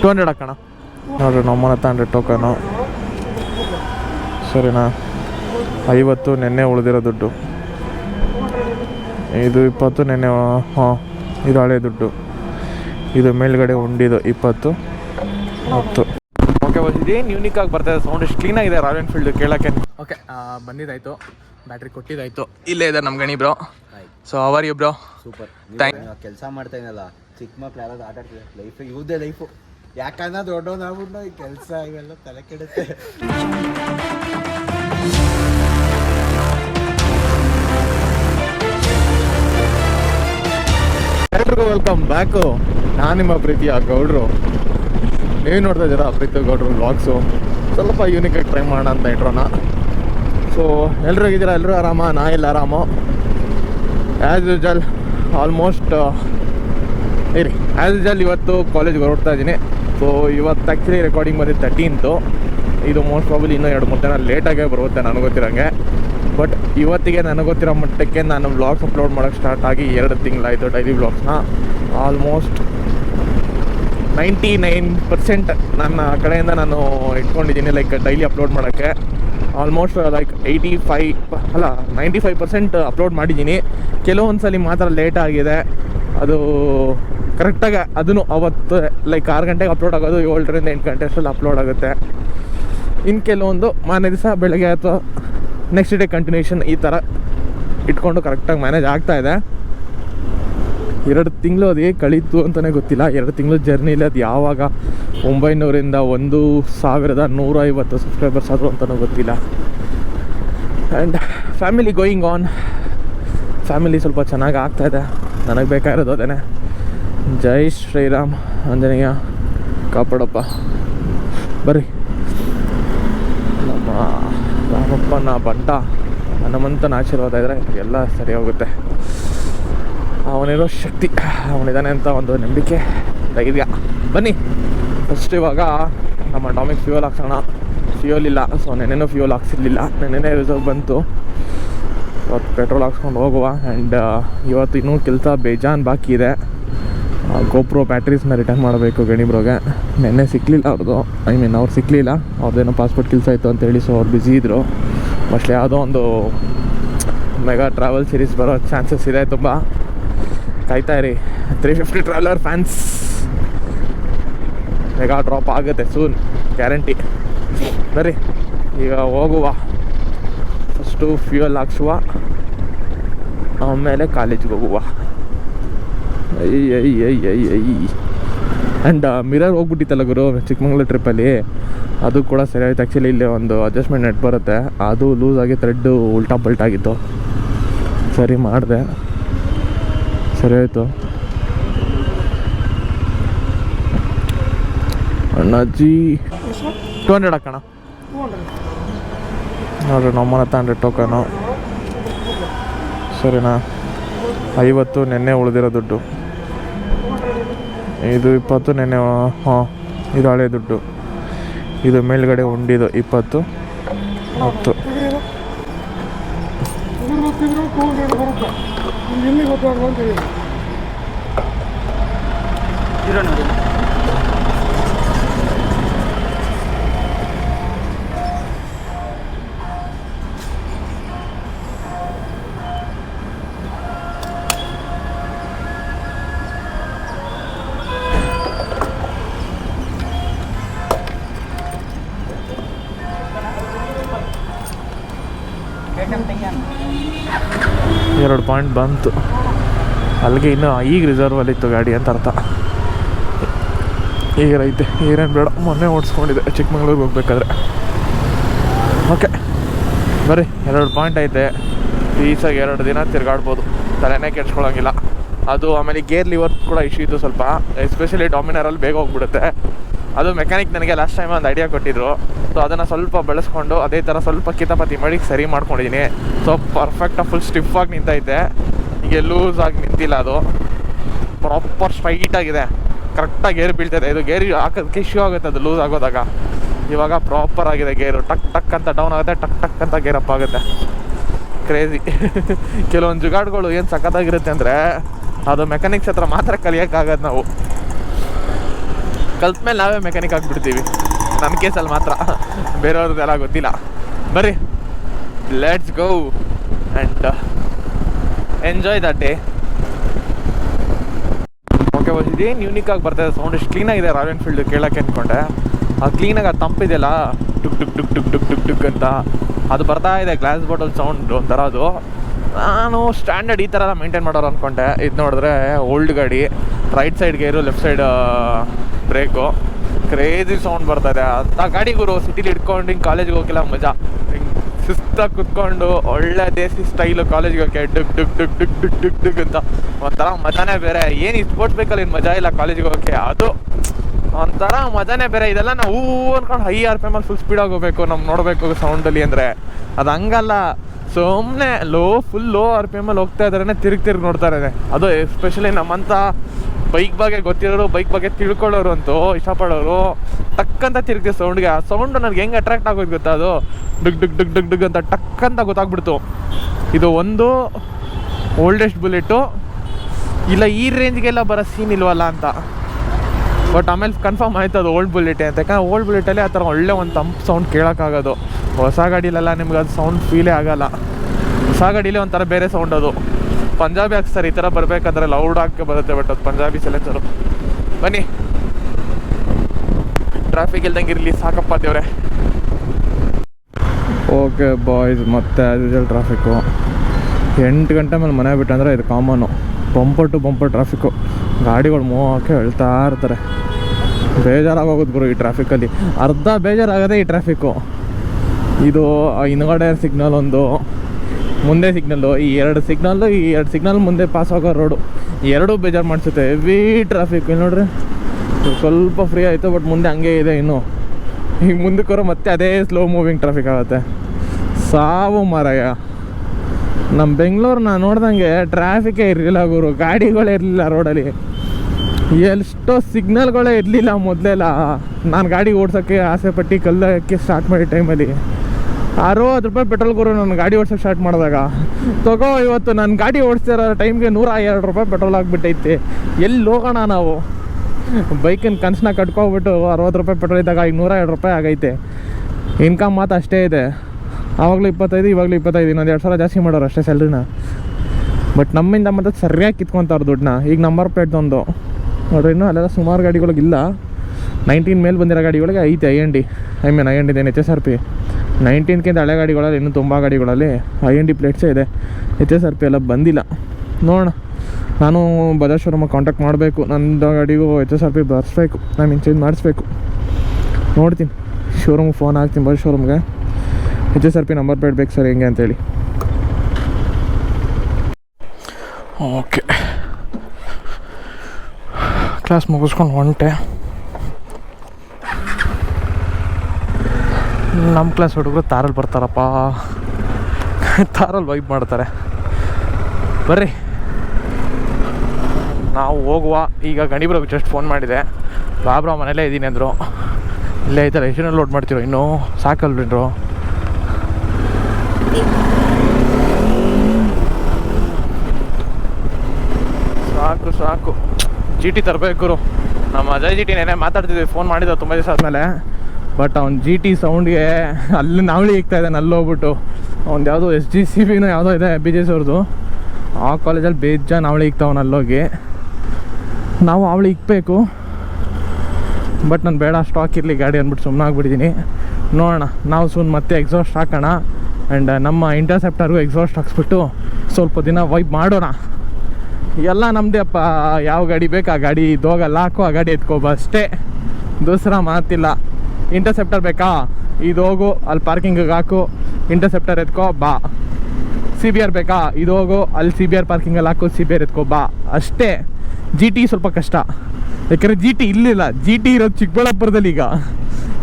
Two hundred ಹಾಕೋಣ. ನೋಡ್ರಿ ನಮ್ಮನ ತಗೊಂಡ್ರೆ ಟೋಕನು ಸರಿನಾ? ಐವತ್ತು ನೆನ್ನೆ ಉಳಿದಿರೋ ದುಡ್ಡು. ಇದು ಇಪ್ಪತ್ತು ನೆನ್ನೆ ಹಾಂ ಇದು ಹಳೆ ದುಡ್ಡು. ಇದು ಮೇಲ್ಗಡೆ ಉಂಡಿದು ಇಪ್ಪತ್ತು. ಹತ್ತು. ಓಕೆ ಇದೇನು ಯೂನಿಕ್ ಆಗಿ ಬರ್ತದೆ ಸೌಂಡ್ ಎಷ್ಟು ಕ್ಲೀನಾಗಿದೆ ರಾಯಲ್ ಎನ್ಫೀಲ್ಡ್ ಕೇಳೋಕ್ಕೆ? ಓಕೆ ಬಂದಿದ್ದಾಯ್ತು. ಬ್ಯಾಟ್ರಿ ಕೊಟ್ಟಿದ್ದಾಯ್ತು. ಇಲ್ಲೇ ಇದೆ ನಮ್ಮ Gani bro so hour you bro super thank ಕೆಲಸ ಮಾಡ್ತಾ ಇದೀನಲ್ಲ? ಚಿಕ್ಕ ಮಕ್ಳು ಯಾರಾದ್ರು ಆಟ ಆಡ್ತಿದ್ದಾರೆ ಲೈಫ್ ಇವ್ದೇ ಲೈಫು ಯಾಕಂದ್ರೆ ದೊಡ್ಡವನಾಗ್ಬಿಟ್ಟು ಈ ಕೆಲಸ ಇವೆಲ್ಲ ತಲೆ ಕೆಡುತ್ತೆ. ಎಲ್ರಿಗೂ ವೆಲ್ಕಮ್ ಬ್ಯಾಕು ನಾನು ನಿಮ್ಮ ಪ್ರೀತಿಯ ಗೌಡ್ರು. ನೀವು ನೋಡ್ತಾ ಇದ್ದೀರಾ ಪ್ರೀತಿ ಗೌಡ್ರು ವ್ಲಾಗ್ಸು ಸ್ವಲ್ಪ ಯೂನಿಕಾಗಿ ಟ್ರೈ ಮಾಡೋಣ ಅಂತ ಇಟ್ರೋಣ. ಸೊ ಎಲ್ಲರೂ ಹೋಗಿದ್ದೀರಾ? ಎಲ್ಲರೂ ಆರಾಮ? ನಾ ಎಲ್ಲ ಆರಾಮು. ಆ್ಯಸ್ ಯೂಜಲ್ ಆಲ್ಮೋಸ್ಟ್ ಇರಿ. ಆ್ಯಸ್ ಇವತ್ತು ಕಾಲೇಜ್ಗೆ ಹೊರಡ್ತಾ ಇದ್ದೀನಿ. ಸೊ ಇವತ್ತು ಆ್ಯಕ್ಚುಲಿ ರೆಕಾರ್ಡಿಂಗ್ ಬಂದಿದ್ದು ತರ್ಟೀನ್ತು ಇದು ಮೋಸ್ಟ್ ಪ್ರಾಬಲಿ ಇನ್ನೂ ಎರಡು ಮೂರು ದಿನ ಲೇಟಾಗೆ ಬರುತ್ತೆ ನನಗೆ ಗೊತ್ತಿರೋಂಗೆ. ಬಟ್ ಇವತ್ತಿಗೆ ನನಗೆ ಗೊತ್ತಿರೋ ಮಟ್ಟಕ್ಕೆ ನಾನು ವ್ಲಾಗ್ಸ್ ಅಪ್ಲೋಡ್ ಮಾಡೋಕ್ಕೆ ಸ್ಟಾರ್ಟ್ ಆಗಿ ಎರಡು ತಿಂಗಳಾಯಿತು ಡೈಲಿ ವ್ಲಾಗ್ಸ್ನ ಆಲ್ಮೋಸ್ಟ್ ನೈಂಟಿ ನೈನ್ ಪರ್ಸೆಂಟ್ ನನ್ನ ಕಡೆಯಿಂದ ನಾನು ಇಟ್ಕೊಂಡಿದ್ದೀನಿ ಲೈಕ್ ಡೈಲಿ ಅಪ್ಲೋಡ್ ಮಾಡೋಕ್ಕೆ. ಆಲ್ಮೋಸ್ಟ್ ಲೈಕ್ ಏಯ್ಟಿ ಫೈ ಅಲ್ಲ ನೈಂಟಿ ಫೈವ್ ಪರ್ಸೆಂಟ್ ಅಪ್ಲೋಡ್ ಮಾಡಿದ್ದೀನಿ. ಕೆಲವೊಂದು ಸಲ ಮಾತ್ರ ಲೇಟ್ ಆಗಿದೆ. ಅದು ಕರೆಕ್ಟಾಗಿ ಅದನ್ನು ಅವತ್ತು ಲೈಕ್ ಆರು ಗಂಟೆಗೆ ಅಪ್ಲೋಡ್ ಆಗೋದು, ಏಳರಿಂದ ಎಂಟು ಗಂಟೆ ಅಷ್ಟರಲ್ಲಿ ಅಪ್ಲೋಡ್ ಆಗುತ್ತೆ. ಇನ್ನು ಕೆಲವೊಂದು, ಮಾರನೇ ದಿವಸ ಬೆಳಗ್ಗೆ ಅಥವಾ ನೆಕ್ಸ್ಟ್ ಡೇ ಕಂಟಿನ್ಯೂಷನ್ ಈ ಥರ ಇಟ್ಕೊಂಡು ಕರೆಕ್ಟಾಗಿ ಮ್ಯಾನೇಜ್ ಆಗ್ತಾ ಇದೆ. ಎರಡು ತಿಂಗಳು ಅದೇ ಕಳೀತು ಅಂತಲೇ ಗೊತ್ತಿಲ್ಲ. ಎರಡು ತಿಂಗಳು ಜರ್ನಿಲಿ ಅದು ಯಾವಾಗ ಒಂಬೈನೂರಿಂದ ಒಂದು ಸಾವಿರದ ನೂರ ಐವತ್ತು ಸಬ್ಸ್ಕ್ರೈಬರ್ಸ್ ಆದರು ಅಂತಲೂ ಗೊತ್ತಿಲ್ಲ. And family going on family ಸ್ವಲ್ಪ ಚೆನ್ನಾಗಿ ಆಗ್ತಾಯಿದೆ ನನಗೆ ಬೇಕಾಗಿರೋದು ಅದೇನೆ. ಜೈ ಶ್ರೀರಾಮ್ ಆಂಜನೇಯ, ಕಾಪಾಡಪ್ಪ. ಬರ್ರಿ. ನಮ್ಮ ರಾಮಪ್ಪನ ಬಂಟ, ಹನುಮಂತನ ಆಶೀರ್ವಾದ ಇದ್ದರೆ ಎಲ್ಲ ಸರಿ ಹೋಗುತ್ತೆ. ಅವನಿರೋ ಶಕ್ತಿ ಅವನಿದ್ದಾನೆ ಅಂತ ಒಂದು ನಂಬಿಕೆ ಧೈರ್ಯ ಬನ್ನಿ. ಫಸ್ಟ್ ಇವಾಗ ನಮ್ಮ ಟಾಮಿಕ್ ಫ್ಯೂಯಲ್ ಹಾಕ್ಸೋಣ. ಫ್ಯೂಯಲ್ ಇಲ್ಲ ಸೊ ನೆನೇನೂ ಫ್ಯೂಯಲ್ ಹಾಕ್ಸಿರ್ಲಿಲ್ಲ. ನೆನೇನೇ ರಿಸರ್ವ್ ಬಂತು. ಇವತ್ತು ಪೆಟ್ರೋಲ್ ಹಾಕ್ಸ್ಕೊಂಡು ಹೋಗುವ ಆ್ಯಂಡ್ ಇವತ್ತು ಇನ್ನೂ ಕೆಲಸ ಬೇಜಾನ್ ಬಾಕಿ ಇದೆ. ಗೋಪ್ರೋ ಬ್ಯಾಟ್ರೀಸ್ನ ರಿಟರ್ನ್ ಮಾಡಬೇಕು ಗಣಿಬ್ರೋಗೆ ನೆನ್ನೆ ಸಿಕ್ಕಲಿಲ್ಲ ಅವ್ರದ್ದು ಐ ಮೀನ್ ಅವ್ರು ಸಿಕ್ಕಲಿಲ್ಲ ಅವ್ರದ್ದೇನೋ ಪಾಸ್ಪೋರ್ಟ್ ಕೆಲಸ ಇತ್ತು ಅಂತೇಳಿ ಸೊ ಅವ್ರು ಬ್ಯುಸಿ ಇದ್ದರು ಮೋಸ್ಟ್ಲಿ ಯಾವುದೋ ಒಂದು ಮೆಗಾ ಟ್ರಾವೆಲ್ ಸೀರೀಸ್ ಬರೋ ಚಾನ್ಸಸ್ ಇದೆ ತುಂಬ. ಕಾಯ್ತಾ ಇರಿ. Three fifty traveller fans mega drop ಆಗುತ್ತೆ ಸೂನ್ ಗ್ಯಾರಂಟಿ ಬರ್ರಿ, ಈಗ ಹೋಗುವ. ಫಸ್ಟು ಫ್ಯೂಯಲ್ ಹಾಕ್ಸುವ. ಆಮೇಲೆ ಕಾಲೇಜ್ಗೆ ಹೋಗುವ. ಆ್ಯಂಡ್ ಮಿರರ್ ಹೋಗ್ಬಿಟ್ಟಿತ್ತಲ್ಲ ಗುರು ಚಿಕ್ಕಮಂಗ್ಳೂರು ಟ್ರಿಪ್ಪಲ್ಲಿ ಅದು ಕೂಡ ಸರಿ ಆಯಿತು ಆ್ಯಕ್ಚುಲಿ ಇಲ್ಲಿ ಒಂದು ಅಡ್ಜಸ್ಟ್ಮೆಂಟ್ ನೆಟ್ ಬರುತ್ತೆ ಅದು ಲೂಸ್ ಆಗಿ ಥ್ರೆಡ್ಡು ಉಲ್ಟಾ ಪಲ್ಟಾಗಿತ್ತು ಸರಿ ಮಾಡಿದೆ ಸರಿ ಆಯಿತು ಅಣ್ಣಾಜಿ ಟೂ ಹಂಡ್ರೆಡ್ ಹಾಕೋಣ ನೋಡ್ರಿ ನಮ್ಮನೆ ತಗೊಂಡ್ರೆ ಟೋಕನು ಸರಿನಾ? ಐವತ್ತು ನೆನ್ನೆ ಉಳಿದಿರೋ ದುಡ್ಡು. ಇದು ಇಪ್ಪತ್ತು ನೆನ್ನೆ ಹಾಂ ಇದು ಹಳೆ ದುಡ್ಡು. ಇದು ಮೇಲ್ಗಡೆ ಉಂಡಿದು ಇಪ್ಪತ್ತು. ಹತ್ತು. ಎರಡು ಪಾಯಿಂಟ್ ಬಂತು. ಅಲ್ಲಿಗೆ ಇನ್ನೂ ಈಗ ರಿಸರ್ವಲ್ಲಿ ಇತ್ತು ಗಾಡಿ ಅಂತ ಅರ್ಥ. ಈಗ ರೈತೆ, ಏನೇನು ಬೇಡ, ಮೊನ್ನೆ ಓಡಿಸ್ಕೊಂಡಿದ್ದೆ, ಚಿಕ್ಕಮಂಗ್ಳೂರಿಗೆ ಹೋಗ್ಬೇಕಾದ್ರೆ. ಓಕೆ ಬರ್ರಿ ಎರಡು ಪಾಯಿಂಟ್ ಐತೆ. ಈಸಾಗಿ ಎರಡು ದಿನ ತಿರ್ಗಾಡ್ಬೋದು. ತಲೆನೇ ಕೆಡ್ಸ್ಕೊಳ್ಳೋಂಗಿಲ್ಲ ಅದು ಆಮೇಲೆ ಗೇರ್ ಲಿವರ್ ಕೂಡ ಇಶ್ಯೂ ಇತ್ತು ಸ್ವಲ್ಪ. ಎಸ್ಪೆಷಲಿ ಡಾಮಿನರಲ್ಲಿ ಬೇಗ ಹೋಗ್ಬಿಡುತ್ತೆ. ಅದು ಮೆಕ್ಯಾನಿಕ್ ನನಗೆ ಲಾಸ್ಟ್ ಟೈಮ್ ಒಂದು ಐಡಿಯಾ ಕೊಟ್ಟಿದ್ರು. ಸೊ ಅದನ್ನು ಸ್ವಲ್ಪ ಬೆಳೆಸ್ಕೊಂಡು ಅದೇ ಥರ ಸ್ವಲ್ಪ ಕಿತಾಪತಿ ಮಾಡಿ ಸರಿ ಮಾಡ್ಕೊಂಡಿದ್ದೀನಿ ಸೊ ಪರ್ಫೆಕ್ಟಾಗಿ ಫುಲ್ ಸ್ಟಿಫಾಗಿ ನಿಂತೈತೆ. ಹೀಗೆ ಲೂಸ್ ಆಗಿ ನಿಂತಿಲ್ಲ ಅದು. ಪ್ರಾಪರ್ ಸ್ಟ್ರೈಟ್ ಆಗಿದೆ. ಕರೆಕ್ಟಾಗಿ ಗೇರ್ ಬೀಳ್ತದೆ ಇದು ಗೇರ್ ಹಾಕೋದಕ್ಕೆ ಇಶ್ಯೂ ಆಗುತ್ತೆ ಅದು ಲೂಸ್ ಆಗೋದಾಗ. ಇವಾಗ ಪ್ರಾಪರ್ ಆಗಿದೆ ಗೇರು. ಟಕ್ ಟಕ್ ಅಂತ ಡೌನ್ ಆಗುತ್ತೆ, ಟಕ್ ಟಕ್ ಅಂತ ಗೇರ್ ಅಪ್ ಆಗುತ್ತೆ. ಕ್ರೇಜಿ ಕೆಲವೊಂದು ಜುಗಾಡ್ಗಳು ಏನು ಸಖತ್ತಾಗಿರುತ್ತೆ ಅಂದರೆ, ಅದು ಮೆಕ್ಯಾನಿಕ್ಸ್ ಹತ್ರ ಮಾತ್ರ ಕಲಿಯೋಕ್ಕಾಗದು ನಾವು. ಕಲ್ತ ಮೇಲೆ ನಾವೇ ಮೆಕ್ಯಾನಿಕ್ ಆಗಿಬಿಡ್ತೀವಿ. ನನ್ನ ಕೇಸಲ್ಲಿ ಮಾತ್ರ. ಬೇರೆಯವ್ರದ್ದೆಲ್ಲ ಗೊತ್ತಿಲ್ಲ. ಬರ್ರಿ. Let's go and enjoy that day okay bus ಇದೇನು ಯೂನಿಕ್ ಆಗಿ ಬರ್ತಾಯಿದೆ ಸೌಂಡ್ ಎಷ್ಟು ಕ್ಲೀನಾಗಿದೆ ರಾಯಲ್ ಎನ್ಫೀಲ್ಡ್ ಕೇಳೋಕ್ಕೆ ಅಂದ್ಕೊಂಡೆ ಆ ಕ್ಲೀನಾಗಿ ಅದು ತಂಪಿದೆಯಲ್ಲ ಡುಕ್ ಡುಕ್ ಡುಕ್ ಡುಕ್ ಡುಕ್ ಡುಕ್ ಡುಕ್ ಅಂತ. ಅದು ಬರ್ತಾ ಇದೆ ಗ್ಲಾಸ್ ಬಾಟಲ್ ಸೌಂಡ್ ಒಂಥರ ಅದು. ನಾನು ಸ್ಟ್ಯಾಂಡರ್ಡ್ ಈ ಥರ ಎಲ್ಲ ಮೇಂಟೈನ್ ಮಾಡೋರು ಅಂದ್ಕೊಂಡೆ ಇದು ನೋಡಿದ್ರೆ ಓಲ್ಡ್ ಗಾಡಿ. Right side gear left side brake. Crazy sound ಬರ್ತಾ ಇದೆ. ಅಂತ ಗಾಡಿ ಗುರು ಸಿಟಿಲಿ ಇಟ್ಕೊಂಡು ಹಿಂಗೆ ಕಾಲೇಜ್ಗೆ ಹೋಗಿಲ್ಲ ಮಜಾ. ಹಿಂಗೆ ಸುಸ್ತಾಗಿ ಕುತ್ಕೊಂಡು ಒಳ್ಳೆ ದೇಸಿ ಸ್ಟೈಲು ಕಾಲೇಜ್ಗೆ ಹೋಗಿ ಡುಕ್ ಡುಗ್ ಡುಗ್ ಡುಗ್ ಡುಗ್ ಡುಗ್ ಡುಗ್ ಅಂತ. ಒಂಥರ ಮಜಾನೇ ಬೇರೆ. ಏನು ಈ ಸ್ಪೋರ್ಟ್ಸ್ ಬೇಕಲ್ಲ ಏನು ಮಜಾ ಇಲ್ಲ ಕಾಲೇಜಿಗೆ ಹೋಗೋಕ್ಕೆ. ಅದು ಒಂಥರ ಮಜಾನೇ ಬೇರೆ. ಇದೆಲ್ಲ ನಾವು ಹೂ ಅಂದ್ಕೊಂಡು ಹೈ ಆರ್ ಪಿ ಎಮಲ್ಲಿ ಫುಲ್ ಸ್ಪೀಡಾಗಿ ಹೋಗಬೇಕು ನಮ್ಗೆ ನೋಡಬೇಕು ಸೌಂಡಲ್ಲಿ ಅಂದರೆ. ಅದು ಹಂಗಲ್ಲ. ಸುಮ್ಮನೆ low full low R P ಎಮಲ್ಲಿ ಹೋಗ್ತಾ ಇದ್ದಾರೆ ತಿರುಗಿ ತಿರುಗಿ ನೋಡ್ತಾ ಅದು ಎಸ್ಪೆಷಲಿ ನಮ್ಮಂಥ ಬೈಕ್ ಬಗ್ಗೆ ಗೊತ್ತಿರೋರು, ಬೈಕ್ ಬಗ್ಗೆ ತಿಳ್ಕೊಳ್ಳೋರು ಅಂತೂ ಇಷ್ಟಪಡೋರು, ಟಕ್ಕಂತ ತಿರುಗಿದೆ ಸೌಂಡ್ಗೆ ಆ ಸೌಂಡ್ ನನಗೆ ಹೆಂಗೆ ಅಟ್ರಾಕ್ಟ್ ಆಗೋದು ಗೊತ್ತಾ ಅದು? ಡುಗ್ ಡುಗ್ ಡುಗ್ ಡುಗ್ ಡುಗ್ ಅಂತ ಟಕ್ಕಂತ ಗೊತ್ತಾಗ್ಬಿಡ್ತು. ಇದು ಒಂದು ಓಲ್ಡೆಸ್ಟ್ ಬುಲೆಟು ಇಲ್ಲ, ಈ ರೇಂಜ್ಗೆಲ್ಲ ಬರೋ ಸೀನ್ ಇಲ್ವಲ್ಲ ಅಂತ. ಬಟ್ ಆಮೇಲೆ ಕನ್ಫರ್ಮ್ ಆಯ್ತು ಅದು ಓಲ್ಡ್ ಬುಲೆಟ್ ಅಂತ. ಯಾಕಂದ್ರೆ ಓಲ್ಡ್ ಬುಲೆಟಲ್ಲಿ ಆ ಥರ ಒಳ್ಳೆ ಒಂದು ತಂಪು ಸೌಂಡ್ ಕೇಳೋಕ್ಕಾಗೋದು. ಹೊಸ ಗಾಡಿಲೆಲ್ಲ ನಿಮ್ಗೆ ಅದು ಸೌಂಡ್ ಫೀಲೇ ಆಗೋಲ್ಲ. ಹೊಸ ಗಾಡೀಲಿ ಒಂಥರ ಬೇರೆ ಸೌಂಡ್ ಅದು. ಪಂಜಾಬಿ ಹಾಕ್ಸ್ತಾರೆ ಈ ಥರ ಬರಬೇಕಂದ್ರೆ ಲೌಡ್ ಹಾಕಿ ಬರುತ್ತೆ ಬಟ್ ಅದು ಪಂಜಾಬಿ ಸೆಲೆಕ್ಟರು ಬನ್ನಿ. ಟ್ರಾಫಿಕ್ ಇಲ್ದಂಗೆ ಇರಲಿ, ಸಾಕಪ್ಪ ದೇವ್ರೆ. ಓಕೆ ಬಾಯ್ಸ್ ಮತ್ತೆ ಯೂಶಲ್ ಟ್ರಾಫಿಕ್ಕು ಎಂಟು ಗಂಟೆ ಮೇಲೆ ಮನೆ ಬಿಟ್ಟಂದ್ರೆ ಇದು common bumper to bumper traffic ಗಾಡಿಗಳು ಮೋಕೆ ಹೇಳ್ತಾ ಇರ್ತಾರೆ. ಬೇಜಾರಾಗೋಗುತ್ತೆ ಗುರು ಈ ಟ್ರಾಫಿಕಲ್ಲಿ ಅರ್ಧ ಬೇಜಾರಾಗದೆ ಈ ಟ್ರಾಫಿಕ್ಕು ಇದು ಹಿಂದ್ಗಡೆ ಸಿಗ್ನಲ್ ಒಂದು. ಮುಂದೆ ಸಿಗ್ನಲ್ಲು ಈ ಎರಡು ಸಿಗ್ನಲ್ಲು ಈ ಎರಡು ಸಿಗ್ನಲ್ ಮುಂದೆ ಪಾಸ್ ಆಗೋ ರೋಡು ಎರಡೂ ಬೇಜಾರು ಮಾಡಿಸುತ್ತೆ. ಹೆವಿ ಟ್ರಾಫಿಕ್ ಇಲ್ಲಿ ನೋಡ್ರಿ, ಸ್ವಲ್ಪ ಫ್ರೀ ಆಯಿತು ಬಟ್ ಮುಂದೆ ಹಂಗೆ ಇದೆ ಇನ್ನು. ಈಗ ಮುಂದಕ್ಕೋರು ಮತ್ತೆ ಅದೇ ಸ್ಲೋ ಮೂವಿಂಗ್ ಟ್ರಾಫಿಕ್ ಆಗುತ್ತೆ. ಸಾವು ಮಾರಾಯ. ನಮ್ಮ ಬೆಂಗಳೂರನ್ನ ನೋಡ್ದಂಗೆ ಟ್ರಾಫಿಕೇ ಇರಲಿಲ್ಲ ಗುರು. ಗಾಡಿಗಳೇ ಇರಲಿಲ್ಲ ರೋಡಲ್ಲಿ ಎಷ್ಟೋ ಸಿಗ್ನಲ್ಗಳೇ ಇರಲಿಲ್ಲ ಮೊದಲೆಲ್ಲ. ನಾನು ಗಾಡಿ ಓಡ್ಸೋಕ್ಕೆ ಆಸೆ ಪಟ್ಟು ಕಲ್ಲಕ್ಕೆ ಸ್ಟಾರ್ಟ್ ಮಾಡಿ ಟೈಮಲ್ಲಿ ಅರವತ್ತು ರೂಪಾಯಿ ಪೆಟ್ರೋಲ್ ಕೊಡು ನನ್ನ ಗಾಡಿ ಓಡಿಸೋಕೆ ಸ್ಟಾರ್ಟ್ ಮಾಡಿದಾಗ, ತಗೋ ಇವತ್ತು ನಾನು ಗಾಡಿ ಓಡಿಸ್ತಿರೋ ಟೈಮ್ಗೆ ನೂರ ಎರಡು ರೂಪಾಯಿ ಪೆಟ್ರೋಲ್ ಆಗಿಬಿಟ್ಟೈತಿ. ಎಲ್ಲಿ ಹೋಗೋಣ ನಾವು? ಬೈಕಿನ ಕನಸನ್ನ ಕಟ್ಕೊಬಿಟ್ಟು ಅರವತ್ತು ರೂಪಾಯಿ ಪೆಟ್ರೋಲ್ ಇದ್ದಾಗ ಈಗ ನೂರ ಎರಡು ರೂಪಾಯಿ ಆಗೈತೆ. ಇನ್ಕಮ್ ಮಾತು ಅಷ್ಟೇ ಇದೆ. ಆವಾಗಲೂ ಇಪ್ಪತ್ತೈದು, ಇವಾಗಲೂ ಇಪ್ಪತ್ತೈದು, ಇನ್ನೊಂದು ಎರಡು ಸಾವಿರ ಜಾಸ್ತಿ ಮಾಡೋರು ಅಷ್ಟೇ ಸ್ಯಾಲ್ರಿನ ಬಟ್ ನಮ್ಮಿಂದ ಮತ್ತೆ ಸರಿಯಾಗಿ ಕಿತ್ಕೊಂತಾರೆ ದುಡ್ಡನ್ನ. ಈಗ ನಂಬರ್ ಪ್ಲೇಟ್ದೊಂದು ನೋಡ್ರಿ ಇನ್ನೂ ಅಲ್ಲೆಲ್ಲ ಸುಮಾರು ಗಾಡಿಗಳಿಗಿಲ್ಲ. ನೈನ್ಟೀನ್ ಮೇಲೆ ಬಂದಿರೋ ಗಾಡಿಗಳಿಗೆ ಐತೆ I N D I mean I N D H S R P ನೈನ್ಟೀನ್ಕಿಂತ ಹಳೆ ಗಾಡಿಗಳಲ್ಲಿ, ಇನ್ನೂ ತುಂಬ ಗಾಡಿಗಳಲ್ಲಿ ಐ ಎನ್ ಡಿ ಪ್ಲೇಟ್ಸೇ ಇದೆ. ಎಚ್ ಎಸ್ ಆರ್ ಪಿ ಎಲ್ಲ ಬಂದಿಲ್ಲ. ನೋಡೋಣ. ನಾನು ಬಜಾಜ್ ಶೋರೂಮ್ ಕಾಂಟ್ಯಾಕ್ಟ್ ಮಾಡಬೇಕು. ನನ್ನ ಗಾಡಿಗೂ ಎಚ್ ಎಸ್ ಆರ್ ಪಿ ಬರ್ಸ್ಬೇಕು. ನಾನು ಇನ್ಚೇಂಜ್ ಚೇಂಜ್ ಮಾಡಿಸ್ಬೇಕು. ನೋಡ್ತೀನಿ. ಶೋರೂಮ್ಗೆ ಫೋನ್ ಹಾಕ್ತೀನಿ Bajaj ಶೋರೂಮ್ಗೆ H S R P number plate ಬೇಕು ಸರ್ ಹೆಂಗೆ ಅಂತೇಳಿ. ಓಕೆ ಕ್ಲಾಸ್ ಮುಗಿಸ್ಕೊಂಡು ಹೊಂಟೆ. ನಮ್ಮ ಕ್ಲಾಸ್ ಹುಡುಗರು ತಾರಲ್ಲಿ ಬರ್ತಾರಪ್ಪ. ತಾರಲ್ಲಿ ವೈಬ್ ಮಾಡ್ತಾರೆ. ಬರ್ರಿ. ನಾವು ಹೋಗುವ. ಈಗ ಗಣಿಬ್ರಿಗೆ ಜಸ್ಟ್ ಫೋನ್ ಮಾಡಿದೆ. ಬಾಬ್ರ ಮನೇಲೇ ಇದ್ದೀನಿ ಅಂದರು. ಇಲ್ಲೇ ಐತಲ್ಲ ಎಷ್ಟು ಲೋಡ್ ಮಾಡ್ತಿರೋ ಇನ್ನೂ. ಸಾಕಲ್ವೇನ್ರು ಸಾಕು ಸಾಕು. ಜಿ ಟಿ ತರಬೇಕು ನಮ್ಮ ಅಜಯ್ ಜಿ ಟಿ ನೆನೆ ಮಾತಾಡ್ತಿದ್ವಿ. ಫೋನ್ ಮಾಡಿದ, ತುಂಬ ದಿವಸ ಆದಮೇಲೆ. ಬಟ್ ಅವ್ನು ಜಿ ಟಿ ಸೌಂಡ್ಗೆ ಅಲ್ಲಿ ನಾವಳಿ ಇಕ್ತಾ ಇದ್ದಾನೆ, ಅಲ್ಲಿ ಹೋಗ್ಬಿಟ್ಟು. ಅವ್ನು ಯಾವುದೋ ಎಸ್ ಜಿ ಸಿ ಬಿನೋ ಯಾವುದೋ ಇದೆ ಬಿ ಜೆ ಅವ್ರದ್ದು ಆ ಕಾಲೇಜಲ್ಲಿ ಬೇಜಾನ್ ಅವಳಿ ಇಕ್ತಾವನು ಅಲ್ಲೋಗಿ. ನಾವು ಅವಳಿ ಇಕ್ಬೇಕು. ಬಟ್ ನಾನು ಬೇಡ ಸ್ಟಾಕ್ ಇರಲಿ ಗಾಡಿ ಅಂದ್ಬಿಟ್ಟು ಸುಮ್ಮನೆ ಆಗ್ಬಿಟ್ಟಿದ್ದೀನಿ ನೋಡೋಣ, ನಾವು ಸುಮ್ಮನೆ ಮತ್ತೆ ಎಕ್ಸಾಸ್ಟ್ ಹಾಕೋಣ. ಆ್ಯಂಡ್ ನಮ್ಮ ಇಂಟರ್ಸೆಪ್ಟರ್ಗೂ ಎಕ್ಸಾಸ್ಟ್ ಹಾಕ್ಸ್ಬಿಟ್ಟು ಸ್ವಲ್ಪ ದಿನ ವೈಪ್ ಮಾಡೋಣ. ಎಲ್ಲ ನಮ್ಮದೇ ಅಪ್ಪ, ಯಾವ ಗಾಡಿ ಬೇಕು ಆ ಗಾಡಿ ಇದೋಗಲ್ಲ ಹಾಕು ಆ ಗಾಡಿ ಎತ್ಕೋಬ ಅಷ್ಟೇ. ದೂಸರ ಮಾತಿಲ್ಲ. ಇಂಟರ್ಸೆಪ್ಟರ್ ಬೇಕಾ? ಇದು ಹೋಗು ಅಲ್ಲಿ ಪಾರ್ಕಿಂಗಿಗೆ ಹಾಕು. ಇಂಟರ್ಸೆಪ್ಟರ್ ಎತ್ಕೋ, ಬಾ. ಸಿ ಬಿ ಆರ್ ಬೇಕಾ? ಇದು ಹೋಗು ಅಲ್ಲಿ ಸಿ ಬಿ ಆರ್ ಪಾರ್ಕಿಂಗಲ್ಲಿ ಹಾಕು ಸಿ ಬಿ ಆರ್ ಎತ್ಕೋ, ಬಾ. ಅಷ್ಟೇ. ಜಿ ಟಿ ಸ್ವಲ್ಪ ಕಷ್ಟ. ಯಾಕಂದರೆ ಜಿ ಟಿ ಇಲ್ಲಿಲ್ಲ. ಜಿ ಟಿ ಇರೋದು ಚಿಕ್ಕಬಳ್ಳಾಪುರದಲ್ಲಿ ಈಗ.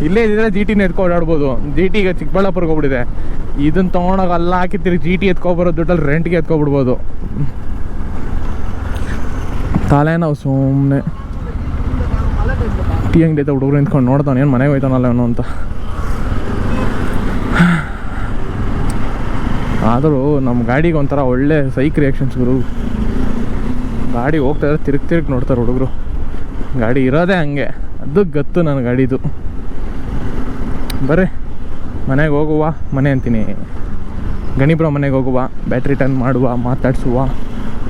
ಇಲ್ಲೇ ಇದ್ರೆ ಜಿ ಟಿನ ಎತ್ಕೊ ಓಡಾಡ್ಬೋದು. ಜಿ ಟಿ ಈಗ ಚಿಕ್ಕಬಳ್ಳಾಪುರಕ್ಕೆ ಹೋಗ್ಬಿಟ್ಟಿದೆ. ಇದನ್ನು ತೊಗೊಂಡೋಗಿ ಅಲ್ಲ ಹಾಕಿ ತಿರುಗಿ ಜಿ ಟಿ ಎತ್ಕೊಬರೋ ದುಡ್ಡಲ್ಲಿ ರೆಂಟ್ಗೆ ಎತ್ಕೊಬಿಡ್ಬೋದು ತಲೆನೋವು ಸುಮ್ಮನೆ ಟೀ ಅಂಗಡಿ ಐತೆ ಹುಡುಗರು ನಿಂತ್ಕೊಂಡು ನೋಡ್ತಾನೆ, ಏನು ಮನೆಗೆ ಹೋಯ್ತಾನಲ್ಲ ಅವನು ಅಂತ. ಆದರೂ ನಮ್ಮ ಗಾಡಿಗೆ ಒಂಥರ ಒಳ್ಳೆ ಸೈಕ್ ರಿಯಾಕ್ಷನ್ಸ್ ಗುರು. ಗಾಡಿ ಹೋಗ್ತಾ ಇದ್ರೆ ತಿರುಗಿ ತಿರುಗಿ ನೋಡ್ತಾರೆ ಹುಡುಗರು. ಗಾಡಿ ಇರೋದೇ ಹಂಗೆ. ಅದು ಗತ್ತು ನನ್ನ ಗಾಡಿದು. ಬರ್ರಿ, ಮನೆಗೆ ಹೋಗುವ, ಮನೆ ಅಂತೀನಿ. ಗಣಿಬ್ರ ಮನೆಗೆ ಹೋಗುವ, ಬ್ಯಾಟ್ರಿ ಟರ್ನ್ ಮಾಡುವ, ಮಾತಾಡಿಸುವ.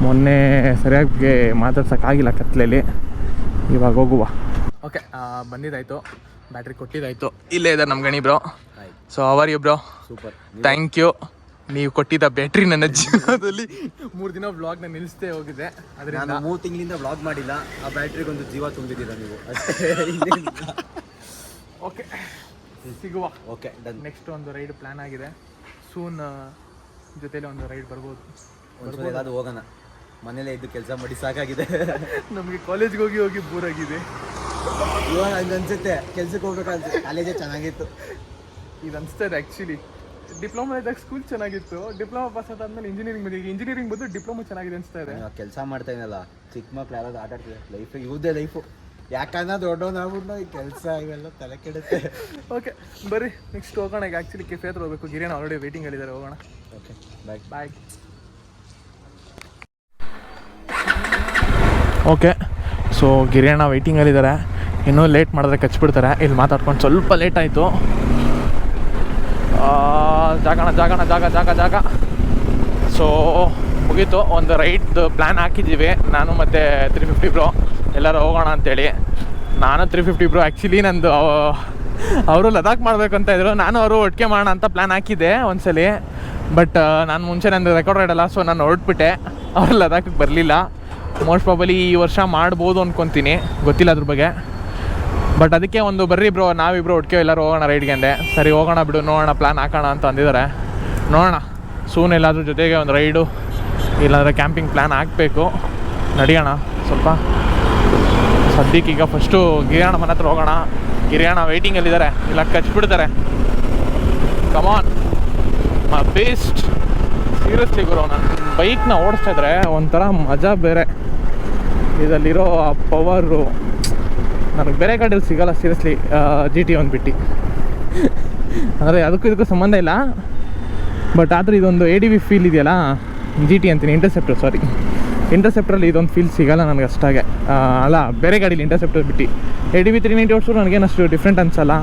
ಮೊನ್ನೆ ಸರಿಯಾಗಿ ಮಾತಾಡ್ಸೋಕ್ಕಾಗಿಲ್ಲ ಕತ್ಲೆಯಲ್ಲಿ ಇವಾಗ ಹೋಗುವ. ಓಕೆ ಬಂದಿದ್ದಾಯ್ತು. ಬ್ಯಾಟ್ರಿ ಕೊಟ್ಟಿದ್ದಾಯ್ತು. ಇಲ್ಲೇ ಇದೆ ನಮ್ಮ Gani bro so hour you bro super thank you ನೀವು? ಕೊಟ್ಟಿದ್ದ ಬ್ಯಾಟ್ರಿ ನನ್ನ ಜೀವನದಲ್ಲಿ. ಮೂರು ದಿನ ವ್ಲಾಗ್ನ ನಿಲ್ಲಿಸ್ತೇ ಹೋಗಿದೆ ಆದರೆ ನಾನು ಮೂರು ತಿಂಗಳಿಂದ ವ್ಲಾಗ್ ಮಾಡಿಲ್ಲ. ಆ ಬ್ಯಾಟ್ರಿಗೆ ಒಂದು ಜೀವ ತುಂಬಿದ್ದೀರಾ ನೀವು? ಓಕೆ ಸಿಗುವ. ಓಕೆ ಡನ್ ನೆಕ್ಸ್ಟ್ ಒಂದು ರೈಡ್ ಪ್ಲ್ಯಾನ್ ಆಗಿದೆ. ಸೂನ್ ಜೊತೆಲಿ ಒಂದು ರೈಡ್ ಬರ್ಬೋದು. ಒಂದ್ಸಲ ಎಲ್ಲಾದ್ರೂ ಹೋಗೋಣ. ಮನೇಲೇ ಇದ್ದು ಕೆಲಸ ಮಾಡಿ ಸಾಕಾಗಿದೆ. ನಮಗೆ ಕಾಲೇಜ್ಗೆ ಹೋಗಿ ಹೋಗಿ ಬೋರ್ ಆಗಿದೆ. ಇವಾಗ ಹಂಗೆ ಅನ್ಸುತ್ತೆ. ಕೆಲ್ಸಕ್ಕೆ ಹೋಗ್ಬೇಕಂತ ಕಾಲೇಜೇ ಚೆನ್ನಾಗಿತ್ತು. ಇದು ಅನ್ಸ್ತದೆ ಇದೆ ಆ್ಯಕ್ಚುಲಿ ಡಿಪ್ಲೊಮಾ ಇದ್ದಾಗ ಸ್ಕೂಲ್ ಚೆನ್ನಾಗಿತ್ತು. ಡಿಪ್ಲೊಮಾ ಪಾಸ್ ಆದ್ಮೇಲೆ ಇಂಜಿನಿಯರಿಂಗ್ ಬಂದಿದೆ ಇಂಜಿನಿಯರಿಂಗ್ ಬಂದು ಡಿಪ್ಲೊಮಾ ಚೆನ್ನಾಗಿದೆ ಅನಿಸ್ತಾ ಇದೆ. ಕೆಲಸ ಮಾಡ್ತಾ ಇದ್ದಲ್ಲ ಚಿಕ್ಕ ಮಕ್ಳು ಯಾರಾದ್ರು ಆಟ ಆಡ್ತಿದೆ ಲೈಫ್ ಇವ್ದೇ ಲೈಫು ಯಾಕಂದ್ರೆ ದೊಡ್ಡವನ್ ಆಗ್ಬಿಟ್ಟು ಈ ಕೆಲಸ ಇವೆಲ್ಲ ತಲೆ ಕೆಡುತ್ತೆ. ಓಕೆ ಬರ್ರಿ ನೆಕ್ಸ್ಟ್ ಹೋಗೋಣ. ಈಗ ಆ್ಯಕ್ಚುಲಿ ಕೆಫೆ ಹತ್ರ ಹೋಗಬೇಕು. ಗಿರಿಯನ್ ಆಲ್ರೆಡಿ ವೇಟಿಂಗ್ ಹೇಳಿದ್ದಾರೆ ಹೋಗೋಣ. Okay bye bye okay so ಗಿರಿಯಣ್ಣ ವೆಯ್ಟಿಂಗಲ್ಲಿದ್ದಾರೆ ಇನ್ನೂ ಲೇಟ್ ಮಾಡಿದ್ರೆ ಕಚ್ಚಿಬಿಡ್ತಾರೆ ಇಲ್ಲಿ ಮಾತಾಡ್ಕೊಂಡು ಸ್ವಲ್ಪ ಲೇಟ್ ಆಯಿತು. ಜಾಗಣ ಜಾಗಣ ಜಾಗ ಜಾಗ ಜಾಗ ಸೊ ಮುಗೀತು. ಒಂದು ರೈಡ್ದು ಪ್ಲ್ಯಾನ್ ಹಾಕಿದ್ದೀವಿ. ನಾನು ಮತ್ತು ತ್ರೀ ಫಿಫ್ಟಿ ಬ್ರೋ ಎಲ್ಲರೂ ಹೋಗೋಣ ಅಂತೇಳಿ. ನಾನು ತ್ರೀ ಫಿಫ್ಟಿ ಬ್ರೋ ಆ್ಯಕ್ಚುಲಿ ನಂದು ಅವರು ಲದಾಖ್ ಮಾಡಬೇಕು ಅಂತ ಇದ್ರು. ನಾನು ಅವರು ಒಟ್ಟಿಗೆ ಮಾಡೋಣ ಅಂತ ಪ್ಲ್ಯಾನ್ ಹಾಕಿದ್ದೆ ಒಂದ್ಸಲಿ. ಬಟ್ ನಾನು ಮುಂಚೆ ನಂದು ರೆಕಾರ್ಡ್ ರೈಡಲ್ಲ ಸೊ ನಾನು ಹೊರಟ್ಬಿಟ್ಟೆ. ಅವರು ಲದಾಖಿಗೆ ಬರಲಿಲ್ಲ. ಮೋಸ್ಟ್ ಪ್ರಾಬಲಿ ಈ ವರ್ಷ ಮಾಡ್ಬೋದು ಅಂದ್ಕೊತೀನಿ ಗೊತ್ತಿಲ್ಲ ಅದ್ರ ಬಗ್ಗೆ. ಬಟ್ ಅದಕ್ಕೆ ಒಂದು, ಬರ್ರಿ ಬ್ರೋ ನಾವಿಬ್ರು ಒಟ್ಟಿಗೆ ಎಲ್ಲರೂ ಹೋಗೋಣ ರೈಡ್ಗೆ ಅಂದೆ. ಸರಿ, ಹೋಗೋಣ ಬಿಡು, ನೋಡೋಣ ಪ್ಲ್ಯಾನ್ ಹಾಕೋಣ ಅಂತ ಅಂದಿದ್ದಾರೆ. ನೋಡೋಣ ಸೂನ್ ಎಲ್ಲಾದ್ರೂ ಜೊತೆಗೆ ಒಂದು ರೈಡು ಇಲ್ಲಾಂದರೆ ಕ್ಯಾಂಪಿಂಗ್ ಪ್ಲ್ಯಾನ್ ಹಾಕಬೇಕು. ನಡೆಯೋಣ, ಸ್ವಲ್ಪ. ಸದ್ಯಕ್ಕೆ ಈಗ ಫಸ್ಟು ಗಿರಿಯಾಣ ಮನೆ ಹತ್ರ ಹೋಗೋಣ. ಗಿರಿಯಾಣ ವೆಯ್ಟಿಂಗಲ್ಲಿದ್ದಾರೆ ಇಲ್ಲ, ಕಚ್ಬಿಡ್ತಾರೆ. ಕಮಾನ್ ಮಾ ಬೇಸ್ಟ್ ಸೀರಿಯಸ್ಲಿ ಗುರು, ನಾನು ಬೈಕ್ನ ಓಡಿಸ್ತಾ ಇದ್ರೆ ಒಂಥರ ಮಜಾ ಬೇರೆ. ಇದರಲ್ಲಿರೋ ಆ ಪವರು ನನಗೆ ಬೇರೆ ಗಾಡಿಯಲ್ಲಿ ಸಿಗಲ್ಲ ಸೀರಿಯಸ್ಲಿ ಜಿ ಟಿ ಒಂದು ಬಿಟ್ಟು ಅಂದರೆ ಅದಕ್ಕೂ ಇದಕ್ಕೂ ಸಂಬಂಧ ಇಲ್ಲ. ಬಟ್ ಆದರೆ ಇದೊಂದು ಎ ಡಿ ವಿ ಫೀಲ್ ಇದೆಯಲ್ಲ ಜಿ ಟಿ ಅಂತೀನಿ ಇಂಟರ್ಸೆಪ್ಟರ್ ಸಾರಿ ಇಂಟರ್ಸೆಪ್ಟ್ರಲ್ಲಿ ಇದೊಂದು ಫೀಲ್ ಸಿಗಲ್ಲ ನನಗೆ ಅಷ್ಟಾಗೆ. ಅಲ್ಲ, ಬೇರೆ ಗಾಡೀಲಿ ಇಂಟರ್ಸೆಪ್ಟರ್ ಬಿಟ್ಟು. A D V three ninety ಓಡಿಸೋರು ನನಗೇನು ಅಷ್ಟು ಡಿಫ್ರೆಂಟ್ ಅನ್ಸಲ್ಲ.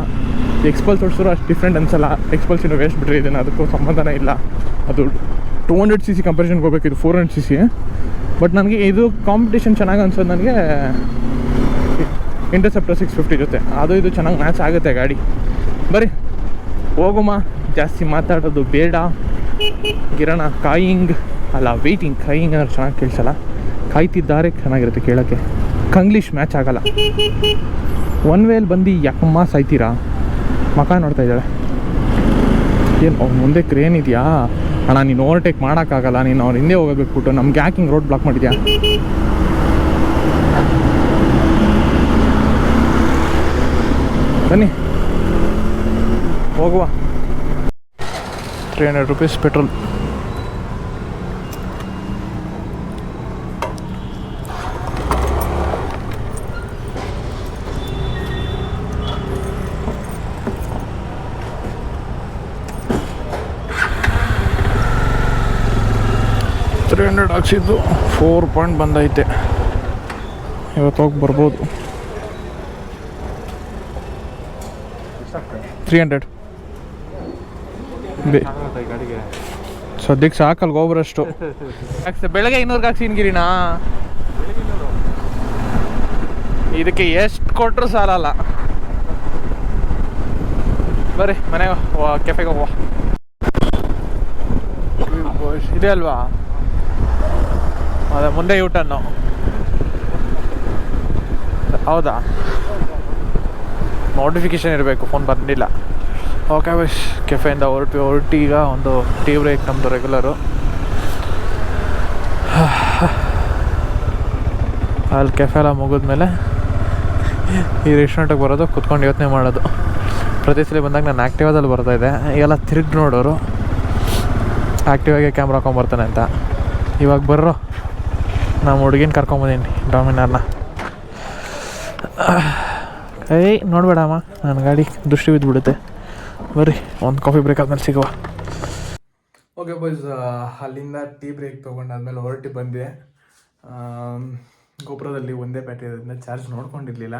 ಎಕ್ಸ್ಪಲ್ಸ್ ಓಡಿಸೋರು ಅಷ್ಟು ಡಿಫ್ರೆಂಟ್ ಅನ್ಸಲ್ಲ. ಎಕ್ಸ್ಪಲ್ಸ್ ಇನ್ನೂ ವೇಸ್ಟ್ ಬಿಟ್ಟರೆ ಇದನ್ನು ಅದಕ್ಕೂ ಸಂಬಂಧನೇ ಇಲ್ಲ. ಅದು ಟೂ ಹಂಡ್ರೆಡ್ ಸಿ ಸಿ ಕಂಪ್ಯಾರಿಸನ್ಗೆ ಹೋಗ್ಬೇಕು, ಇದು four hundred C C but ನನಗೆ ಇದು ಕಾಂಪಿಟೇಷನ್ ಚೆನ್ನಾಗಿ ಅನ್ಸೋದು ನನಗೆ ಇಂಟರ್ಸೆಪ್ಟರ್ ಸಿಕ್ಸ್ ಫಿಫ್ಟಿ ಜೊತೆ. ಅದು ಇದು ಚೆನ್ನಾಗಿ ಮ್ಯಾಚ್ ಆಗುತ್ತೆ ಗಾಡಿ. ಬರಿ ಹೋಗುಮ. ಜಾಸ್ತಿ ಮಾತಾಡೋದು ಬೇಡ. ಗಿರಣ ಕಾಯಿಂಗ್ ಅಲ್ಲ ವೆಯ್ಟಿಂಗ್ ಕಾಯಿಂಗ್ ಅಂದ್ರೆ ಚೆನ್ನಾಗಿ ಕೇಳಿಸಲ್ಲ? ಕಾಯ್ತಿದ್ದಾರೆ, ಚೆನ್ನಾಗಿರುತ್ತೆ ಕೇಳೋಕ್ಕೆ. ಕಂಗ್ಲೀಷ್ ಮ್ಯಾಚ್ ಆಗಲ್ಲ. ಒನ್ ವೇಲ್ ಬಂದು ಯಾಕಮ್ಮ ಸಾಯ್ತೀರಾ? ಮಕ ನೋಡ್ತಾ ಇದ್ದಾಳೆ. ಏನು ಮುಂದೆ ಕ್ರೇನ್ ಇದೆಯಾ? ಅಣ್ಣ, ನೀನು ಓವರ್ಟೇಕ್ ಮಾಡೋಕ್ಕಾಗಲ್ಲ. ನೀನು ಅವ್ರ ಹಿಂದೆ ಹೋಗಬೇಕ್ಬಿಟ್ಟು ನಮ್ಗೆ ಯಾಕೆ ಹಿಂಗೆ ರೋಡ್ ಬ್ಲಾಕ್ ಮಾಡಿದ್ಯಾ? ಬನ್ನಿ. ಹೋಗುವ. Three hundred rupees petrol three hundred ಹಾಕ್ಸಿದ್ದು four point ಬಂದೈತೆ. ಇವತ್ತು ಹೋಗಿ ಬರ್ಬೋದು. ತ್ರೀ ಹಂಡ್ರೆಡ್ ಸದ್ಯಕ್ಕೆ ಸಾಕಲ್ ಗೋಬರಷ್ಟು ಬೆಳಗ್ಗೆ ಇನ್ನೂರ್ಗೆ ಹಾಕ್ಸಿನ್ ಗಿರಿನಾ? ಇದಕ್ಕೆ ಎಷ್ಟು ಕೊಟ್ಟರು ಸಾಲಲ್ಲ. ಬರ್ರಿ ಮನೆಗೆ ಕೆಫೆಗೆ ಹೋಗುವ. ಇದೆ ಅಲ್ವಾ? ಅದೇ ಮುಂದೆ ಯೂಟನ್ನು ಹೌದಾ? ನೋಟಿಫಿಕೇಶನ್ ಇರಬೇಕು ಫೋನ್ ಬಂದಿಲ್ಲ. ಓಕೆ ಬಸ್ ಕೆಫೆಯಿಂದ ಹೊರಟು ಹೊರಟು ಈಗ ಒಂದು ಟೀ ಬ್ರೇಕ್ ನಮ್ಮದು ರೆಗ್ಯುಲರು ಅಲ್ಲಿ ಕೆಫೆ ಎಲ್ಲ ಮುಗಿದ್ಮೇಲೆ ಈ ರೆಸ್ಟೋರೆಂಟಿಗೆ ಬರೋದು, ಕುತ್ಕೊಂಡು ಯೋಚನೆ ಮಾಡೋದು. ಪ್ರತಿ ಸಲ ಬಂದಾಗ ನಾನು ಆ್ಯಕ್ಟಿವಾದಲ್ಲಿ ಬರ್ತಾ ಇದ್ದೆ. ಈಗೆಲ್ಲ ತಿರುಗಿ ನೋಡೋರು ಆ್ಯಕ್ಟಿವಾಗೆ ಕ್ಯಾಮ್ರಾ ಹಾಕೊಂಬರ್ತಾನೆ ಅಂತ. ಇವಾಗ ಬರ್ರೋ, ನಮ್ಮ ಹುಡುಗಿನ ಕರ್ಕೊಂಬಂದೀನಿ ಡಾಮಿನಾರ್ನ ಏಯ್, ನೋಡಬೇಡಮ್ಮ. ನನ್ನ ಗಾಡಿ ದೃಷ್ಟಿ ಬಿದ್ದುಬಿಡುತ್ತೆ. ಬರ್ರಿ, ಒಂದು ಕಾಫಿ ಬ್ರೇಕ್ ಆದ್ಮೇಲೆ ಸಿಗುವ. ಓಕೆ ಬಾಯ್ಸ್ ಅಲ್ಲಿಂದ ಟೀ ಬ್ರೇಕ್ ತೊಗೊಂಡಾದ್ಮೇಲೆ ಹೊರಟಿ ಬಂದೆ. ಗೋಪುರದಲ್ಲಿ ಒಂದೇ ಬ್ಯಾಟ್ರಿ ಇರೋದ್ರಿಂದ ಚಾರ್ಜ್ ನೋಡ್ಕೊಂಡಿರಲಿಲ್ಲ.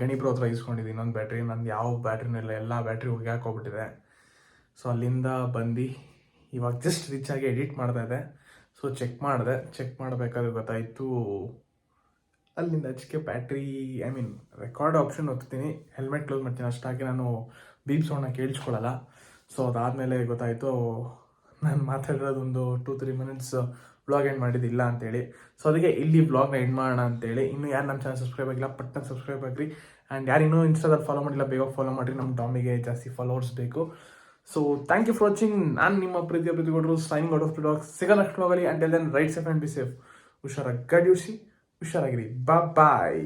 ಗಣಿಬ್ರ ಹತ್ರ ಇಸ್ಕೊಂಡಿದ್ದೀನಿ ಇನ್ನೊಂದು ಬ್ಯಾಟ್ರಿ ನಂದು ಯಾವ ಬ್ಯಾಟ್ರಿನೂ ಇಲ್ಲ, ಎಲ್ಲ ಬ್ಯಾಟ್ರಿ ಹೋಗಿ ಹಾಕೋಗ್ಬಿಟ್ಟಿದೆ ಸೊ ಅಲ್ಲಿಂದ ಬಂದು ಇವಾಗ ಜಸ್ಟ್ ರಿಚ್ ಆಗಿ ಎಡಿಟ್ ಮಾಡ್ತಾ ಇದ್ದೆ. ಸೊ ಚೆಕ್ ಮಾಡಿದೆ. ಚೆಕ್ ಮಾಡಬೇಕಾದ್ರೆ ಗೊತ್ತಾಯಿತು ಅಲ್ಲಿಂದ ಅದಕ್ಕೆ battery I mean record option ಒತ್ತೀನಿ. Helmet close ಮಾಡ್ತೀನಿ. ಅಷ್ಟಾಗಿ ನಾನು ಬೀಪ್ ಸೌಂಡ್ನ ಕೇಳಿಸ್ಕೊಳ್ಳಲ್ಲ ಸೊ ಅದಾದಮೇಲೆ ಗೊತ್ತಾಯಿತು, ನಾನು ಮಾತಾಡಿರೋದು ಒಂದು two three minutes vlog end ಮಾಡಿದ್ದಿಲ್ಲ ಅಂತೇಳಿ. ಸೊ ಅದಕ್ಕೆ ಇಲ್ಲಿ ವ್ಲಾಗ್ನ ಎಂಡ್ ಮಾಡೋಣ ಅಂತೇಳಿ. ಇನ್ನು ಯಾರು ನಮ್ಮ ಚಾನಲ್ ಸಬ್ಸ್ಕ್ರೈಬ್ ಆಗಿಲ್ಲ ಪಟ್ಟನ್ ಸಬ್ಸ್ಕ್ರೈಬ್ ಆಗಿರಿ. ಆ್ಯಂಡ್ ಯಾರು ಇನ್ನೂ ಇನ್ಸ್ಟಾದಲ್ಲಿ ಫಾಲೋ ಮಾಡಿಲ್ಲ, ಬೇಗ ಫಾಲೋ ಮಾಡಿರಿ. ನಮ್ಮ ಟಾಮಿಗೆ ಜಾಸ್ತಿ ಫಾಲೋವರ್ಸ್ ಬೇಕು. So thank you for watching ನಾನು ನಿಮ್ಮ ಪ್ರೀತಿಯ ಪ್ರೀತಿ ಕೊಟ್ಟರು ಸೈನ್ ಔಟ್ ಆಫ್ ಡಾಗ್ ಸಿಗೋ ನೆಕ್ಸ್ಟ್ ವ್ಲಾಗಲ್ಲಿ till then ride safe and be safe ಹುಷಾರಾಗಿ ಗಡಿಯೂಸಿ ಹುಷಾರಾಗಿರಿ ಬಾ ಬಾಯ್